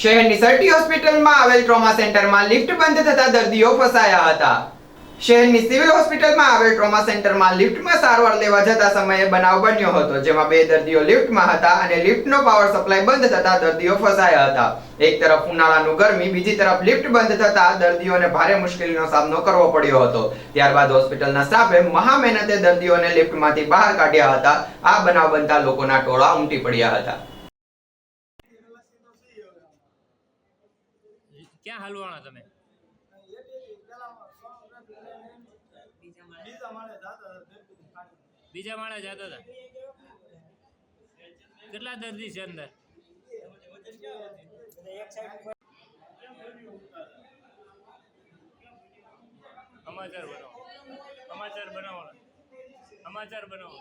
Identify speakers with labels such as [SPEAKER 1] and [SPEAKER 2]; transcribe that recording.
[SPEAKER 1] શહેરની સર્ટી હોસ્પિટલમાં આવેલ ટ્રોમા સેન્ટરમાં લિફ્ટ બંધ થતા દર્દીઓ ફસાયા હતા. શહેરની સિવિલ હોસ્પિટલમાં આવેલ ટ્રોમા સેન્ટરમાં લિફ્ટમાં સારવાર લેવા જતા સમયે બનાવ બન્યો હતો, જેમાં બે દર્દીઓ લિફ્ટમાં હતા અને લિફ્ટનો પાવર સપ્લાય બંધ થતા દર્દીઓ ફસાયા હતા. એક તરફ ઉનાળાનું ગરમી, બીજી તરફ લિફ્ટ બંધ થતા દર્દીઓને ભારે મુશ્કેલીનો સામનો કરવો પડ્યો હતો. ત્યારબાદ હોસ્પિટલના સ્ટાફે મહા મહેનતે દર્દીઓને લિફ્ટમાંથી બહાર કાઢ્યા હતા. આ બનાવ બનતા લોકોના ટોળા ઉમટી પડ્યા હતા.
[SPEAKER 2] ક્યાં હાલવાના તમે? બીજા માળે જતા હતા. કેટલા દર્દી છે અંદર? સમાચાર બનાવો. સમાચાર બનાવો. સમાચાર બનાવો.